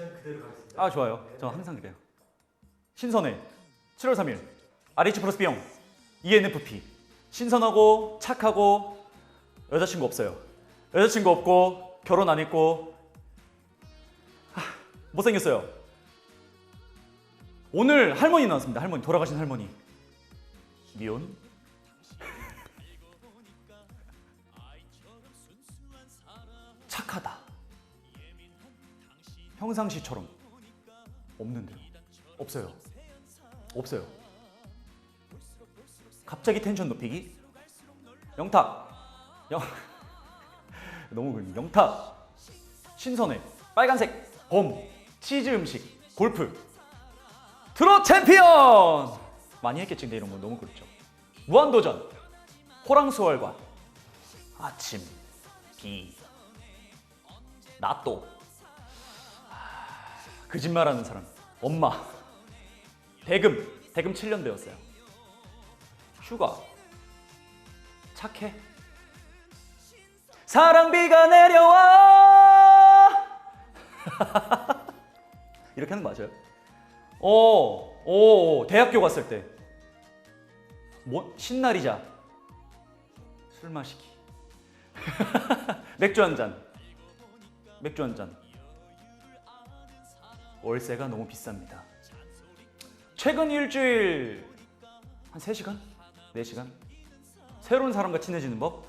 텐션 그대로 가겠습니다. 아 좋아요. 저 항상 그래요. 신선해. 7월 3일 RH 플러스 B형 ENFP 신선하고 착하고 여자친구 없어요. 여자친구 없고 결혼 안 했고 하, 못생겼어요. 오늘 할머니 나왔습니다. 할머니 돌아가신 할머니 미혼 평상시처럼 없는데요. 없어요. 없어요. 갑자기 텐션 높이기? 영탁. 영 너무 그림. 영탁. 신선해. 빨간색. 봄. 치즈 음식. 골프. 트롯 챔피언. 많이 했겠지 근데 이런 거 너무 그렇죠. 무한도전. 호랑수월관. 아침. 비. 나또. 거짓말하는 사람. 엄마. 대금. 대금 7년 배웠어요. 휴가. 착해. 사랑비가 내려와. 이렇게 하는 거 맞아요? 어, 오, 오, 대학교 갔을 때. 뭐, 신날이자. 술 마시기. 맥주 한 잔. 맥주 한잔 월세가 너무 비쌉니다. 최근 일주일 한 3시간? 4시간? 새로운 사람과 친해지는 법?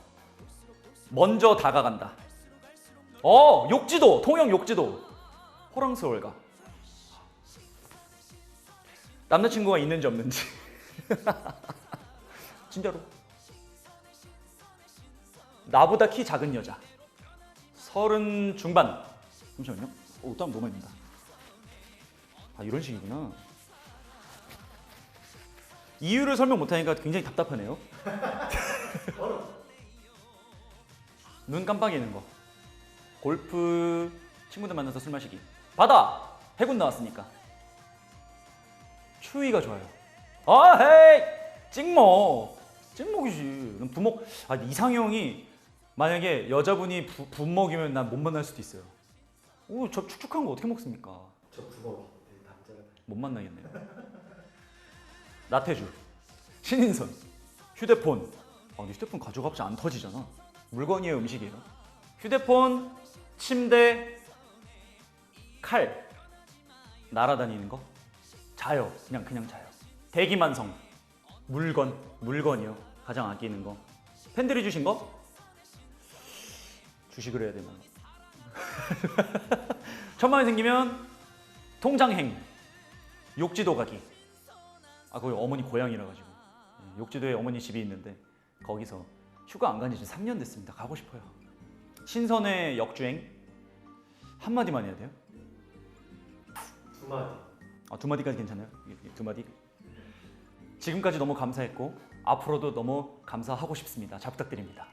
먼저 다가간다. 어, 욕지도, 통영 욕지도. 호랑스월가. 남자친구가 있는지 없는지. 진짜로. 나보다 키 작은 여자. 서른 중반. 잠시만요. 오, 땀 너무 많이 납니다. 아 이런 식이구나. 이유를 설명 못하니까 굉장히 답답하네요. 눈 깜빡이는 거. 골프 친구들 만나서 술 마시기. 바다 해군 나왔으니까. 추위가 좋아요. 아 헤이 찍먹 찍먹이지. 난 부먹 아 이상형이 만약에 여자분이 부, 부먹이면 난 못 만날 수도 있어요. 오 저 축축한 거 어떻게 먹습니까? 저 남자가 못 만나겠네요. 나태주, 신인선, 휴대폰. 아, 근데 휴대폰 가져가봤자 안 터지잖아. 물건이에요, 음식이에요. 휴대폰, 침대, 칼. 날아다니는 거. 자요. 그냥 그냥 자요. 대기만성. 물건, 물건이요. 가장 아끼는 거. 팬들이 주신 거? 주식을 해야 되나? 천만 원 생기면 통장행. 욕지도 가기. 아 거기 어머니 고향이라 가지고 예, 욕지도에 어머니 집이 있는데 거기서 휴가 안 간지 지금 3년 됐습니다. 가고 싶어요. 신선의 역주행 한 마디만 해야 돼요? 두 마디. 아, 두 마디까지 괜찮아요? 예, 예, 두 마디. 지금까지 너무 감사했고 앞으로도 너무 감사하고 싶습니다. 잘 부탁드립니다.